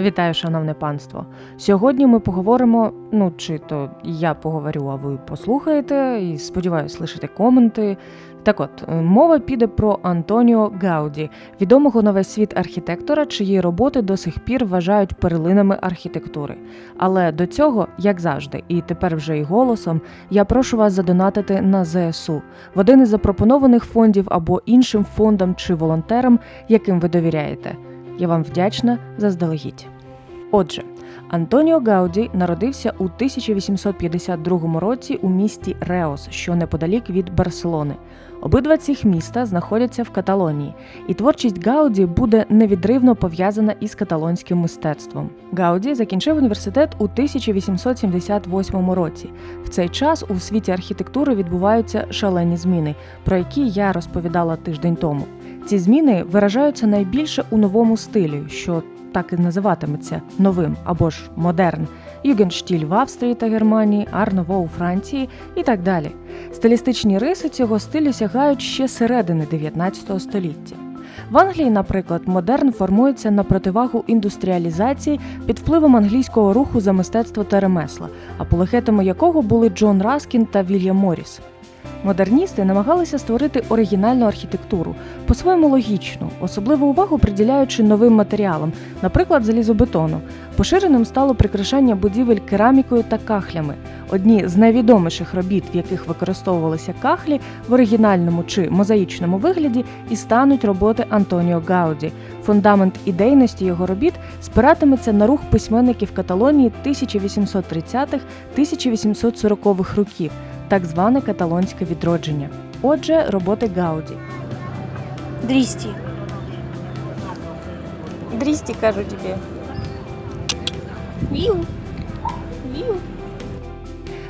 Вітаю, шановне панство. Сьогодні ми поговоримо. Ну, чи то я поговорю, а ви послухаєте, і сподіваюся, лишите коменти. Так от, е, мова піде про Антоніо Гауді, відомого на весь світ архітектора, чиї роботи до сих пір вважають перлинами архітектури. Але до цього, як завжди, і тепер вже і голосом, я прошу вас задонатити на ЗСУ в один із запропонованих фондів або іншим фондам чи волонтерам, яким ви довіряєте. Я вам вдячна заздалегідь. Отже, Антоніо Гауді народився у 1852 році у місті Реос, що неподалік від Барселони. Обидва цих міста знаходяться в Каталонії, і творчість Гауді буде невідривно пов'язана із каталонським мистецтвом. Гауді закінчив університет у 1878 році. В цей час у світі архітектури відбуваються шалені зміни, про які я розповідала тиждень тому. Ці зміни виражаються найбільше у новому стилі, що так і називатиметься новим або ж модерн, югенштіль в Австрії та Германії, Арново у Франції і так далі. Стилістичні риси цього стилю сягають ще середини 19 століття. В Англії, наприклад, модерн формується на противагу індустріалізації під впливом англійського руху за мистецтво та ремесла, апологетами якого були Джон Раскін та Вільям Моріс. Модерністи намагалися створити оригінальну архітектуру, по-своєму логічну, особливу увагу приділяючи новим матеріалам, наприклад, залізобетону. Поширеним стало прикрашання будівель керамікою та кахлями. Одні з найвідоміших робіт, в яких використовувалися кахлі в оригінальному чи мозаїчному вигляді, і стануть роботи Антоніо Гауді. Фундамент ідейності його робіт спиратиметься на рух письменників Каталонії 1830-1840-х років так зване каталонське відродження. Отже, роботи Гауді. Дрісті. Дрісті, кажу тобі. Віу. Віу.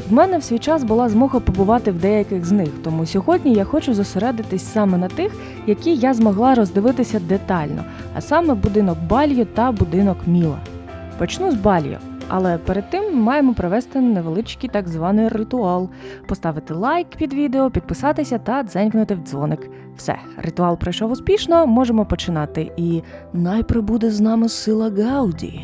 В мене в свій час була змога побувати в деяких з них, тому сьогодні я хочу зосередитись саме на тих, які я змогла роздивитися детально, а саме будинок Бальйо та будинок Міла. Почну з Бальйо. Але перед тим маємо провести невеличкий так званий ритуал: поставити лайк під відео, підписатися та дзенькнути в дзвоник. Все, ритуал пройшов успішно, можемо починати. І найприбуде з нами сила Гауді.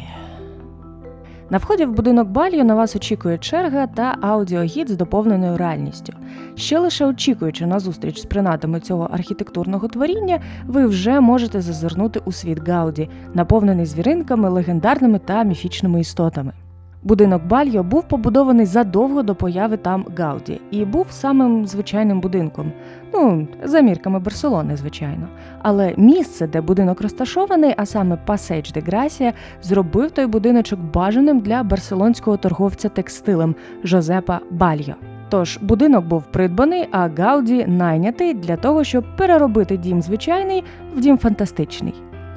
На вході в будинок Бальо на вас очікує черга та аудіогід з доповненою реальністю. Ще лише очікуючи на зустріч з принадами цього архітектурного творіння, ви вже можете зазирнути у світ Гауді, наповнений звіринками, легендарними та міфічними істотами. Будинок Бальо був побудований задовго до появи там Гауді і був самим звичайним будинком, ну за мірками Барселони, звичайно. Але місце, де будинок розташований, а саме Пасейдж де Грасія, зробив той будиночок бажаним для барселонського торговця текстилем Жозепа Бальо. Тож будинок був придбаний, а Гауді найнятий для того, щоб переробити дім звичайний в дім фантастичний.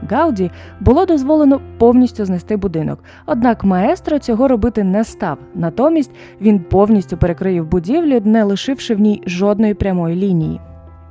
Гауді було дозволено повністю знести будинок, однак маестро цього робити не став. Натомість він повністю перекриїв будівлю, не лишивши в ній жодної прямої лінії.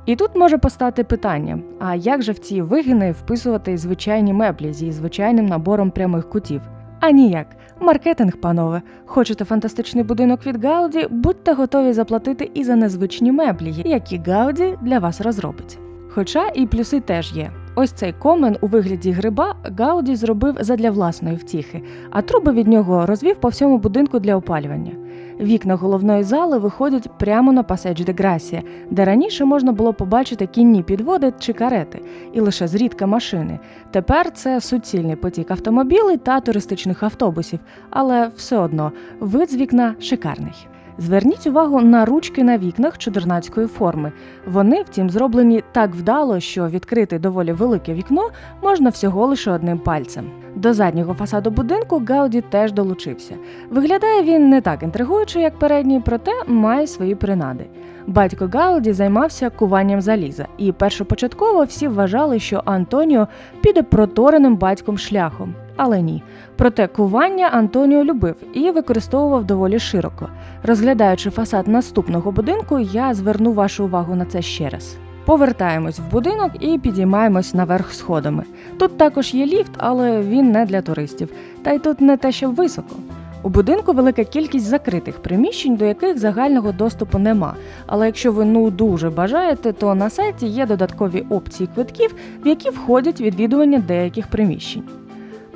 І тут може постати питання: а як же в ці вигини вписувати звичайні меблі зі звичайним набором прямих кутів? А ніяк. Маркетинг, панове. Хочете фантастичний будинок від Гауді, будьте готові заплатити і за незвичні меблі, які Гауді для вас розробить. Хоча і плюси теж є. Ось цей комен у вигляді гриба Гауді зробив задля власної втіхи, а труби від нього розвів по всьому будинку для опалювання. Вікна головної зали виходять прямо на паседж де Грасія, де раніше можна було побачити кінні підводи чи карети, і лише зрідка машини. Тепер це суцільний потік автомобілей та туристичних автобусів, але все одно вид з вікна шикарний. Зверніть увагу на ручки на вікнах чудернацької форми. Вони, втім, зроблені так вдало, що відкрити доволі велике вікно можна всього лише одним пальцем. До заднього фасаду будинку Гауді теж долучився. Виглядає він не так інтригуюче, як передній, проте має свої принади. Батько Гауді займався куванням заліза, і першопочатково всі вважали, що Антоніо піде протореним батьком шляхом. Але ні. Проте кування Антоніо любив і використовував доволі широко. Розглядаючи фасад наступного будинку, я зверну вашу увагу на це ще раз. Повертаємось в будинок і підіймаємось наверх сходами. Тут також є ліфт, але він не для туристів, та й тут не те, що високо. У будинку велика кількість закритих приміщень, до яких загального доступу нема. Але якщо ви ну дуже бажаєте, то на сайті є додаткові опції квитків, в які входять відвідування деяких приміщень.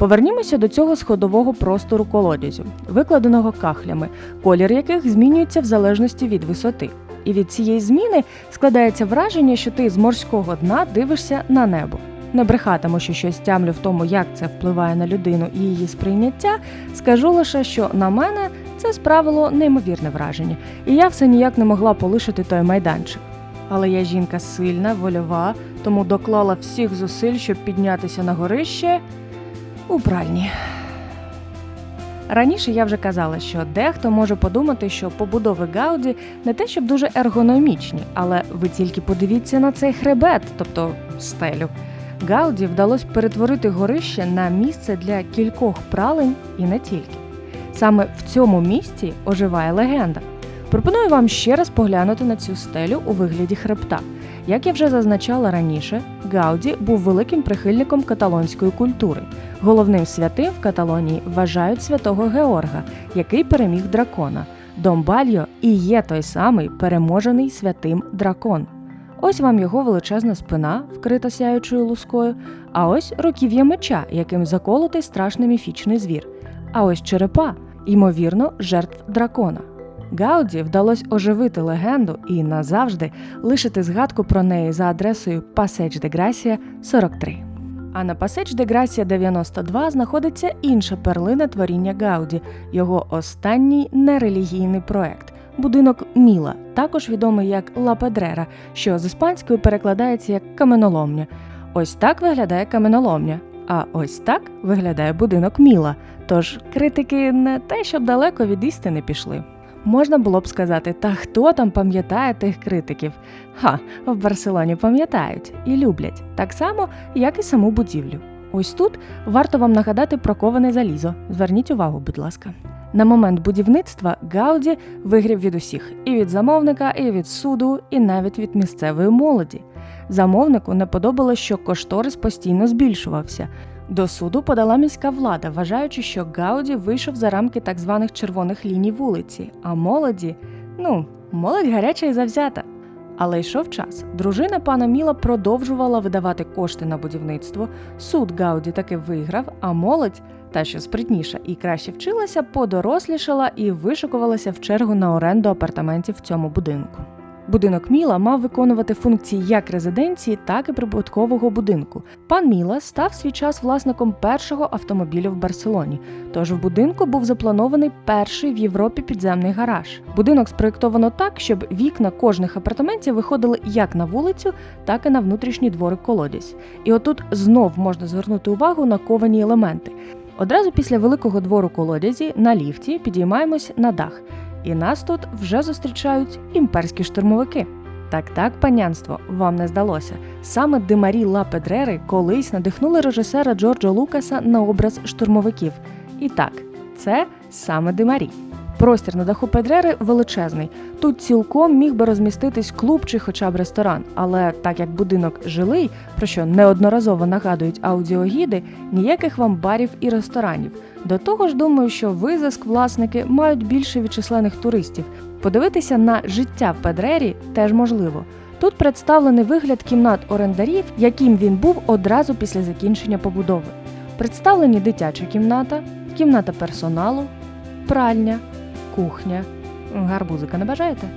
Повернімося до цього сходового простору колодязю, викладеного кахлями, колір яких змінюється в залежності від висоти. І від цієї зміни складається враження, що ти з морського дна дивишся на небо. Не брехатиму, що щось тямлю в тому, як це впливає на людину і її сприйняття. Скажу лише, що на мене це справило неймовірне враження, і я все ніяк не могла полишити той майданчик. Але я жінка сильна, вольова, тому доклала всіх зусиль, щоб піднятися на горище у пральні. Раніше я вже казала, що дехто може подумати, що побудови Гауді не те, щоб дуже ергономічні, але ви тільки подивіться на цей хребет, тобто стелю. Гауді вдалося перетворити горище на місце для кількох пралень і не тільки. Саме в цьому місці оживає легенда. Пропоную вам ще раз поглянути на цю стелю у вигляді хребта. Як я вже зазначала раніше, Гауді був великим прихильником каталонської культури. Головним святим в Каталонії вважають святого Георга, який переміг дракона. Дом Бальо і є той самий переможений святим дракон. Ось вам його величезна спина, вкрита сяючою лускою, а ось руків'я меча, яким заколотий страшний міфічний звір. А ось черепа, ймовірно, жертв дракона. Гауді вдалося оживити легенду і назавжди лишити згадку про неї за адресою Passage de Gracia 43. А на Passage de Gracia 92 знаходиться інша перлина творіння Гауді, його останній нерелігійний проект будинок Міла, також відомий як Ла Педрера, що з іспанської перекладається як каменоломня. Ось так виглядає каменоломня. А ось так виглядає будинок Міла. Тож критики не те, щоб далеко від істини пішли. Можна було б сказати, та хто там пам'ятає тих критиків? Ха, в Барселоні пам'ятають і люблять, так само, як і саму будівлю. Ось тут варто вам нагадати про коване залізо. Зверніть увагу, будь ласка. На момент будівництва Гауді вигрів від усіх і від замовника, і від суду, і навіть від місцевої молоді. Замовнику не подобалось, що кошторис постійно збільшувався. До суду подала міська влада, вважаючи, що Гауді вийшов за рамки так званих червоних ліній вулиці, а молоді, ну, молодь гаряча і завзята. Але йшов час. Дружина пана Міла продовжувала видавати кошти на будівництво. Суд Гауді таки виграв, а молодь, та що спритніша і краще вчилася, подорослішала і вишикувалася в чергу на оренду апартаментів в цьому будинку. Будинок Міла мав виконувати функції як резиденції, так і прибуткового будинку. Пан Міла став свій час власником першого автомобіля в Барселоні. Тож в будинку був запланований перший в Європі підземний гараж. Будинок спроєктовано так, щоб вікна кожних апартаментів виходили як на вулицю, так і на внутрішній дворик колодязь. І отут знов можна звернути увагу на ковані елементи. Одразу після великого двору колодязі на ліфті підіймаємось на дах. І нас тут вже зустрічають імперські штурмовики. Так, так, панянство, вам не здалося. Саме Димарі Ла Педрери колись надихнули режисера Джорджа Лукаса на образ штурмовиків. І так, це саме Димарі. Простір на даху Педрери величезний. Тут цілком міг би розміститись клуб чи хоча б ресторан, але так як будинок жилий, про що неодноразово нагадують аудіогіди, ніяких вам барів і ресторанів. До того ж, думаю, що визиск власники мають більше від численних туристів. Подивитися на життя в Педрері теж можливо. Тут представлений вигляд кімнат орендарів, яким він був одразу після закінчення побудови. Представлені дитяча кімната, кімната персоналу, пральня, кухня. Гарбузика не бажаєте?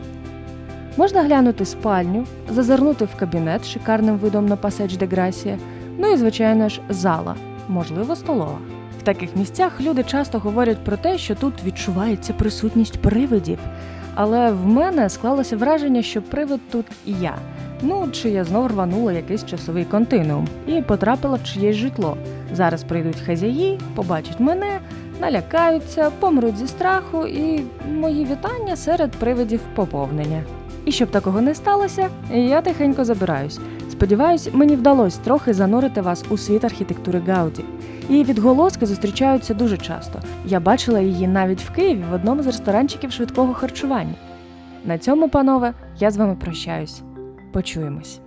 Можна глянути спальню, зазирнути в кабінет з шикарним видом на пасеч де Грасія, ну і, звичайно ж, зала, можливо, столова. В таких місцях люди часто говорять про те, що тут відчувається присутність привидів. Але в мене склалося враження, що привид тут і я. Ну, чи я знов рванула якийсь часовий континуум і потрапила в чиєсь житло. Зараз прийдуть хазяї, побачать мене, налякаються, помруть зі страху, і мої вітання серед привидів поповнення. І щоб такого не сталося, я тихенько забираюсь. Сподіваюсь, мені вдалося трохи занурити вас у світ архітектури Гауді. Її відголоски зустрічаються дуже часто. Я бачила її навіть в Києві в одному з ресторанчиків швидкого харчування. На цьому, панове, я з вами прощаюсь. Почуємось.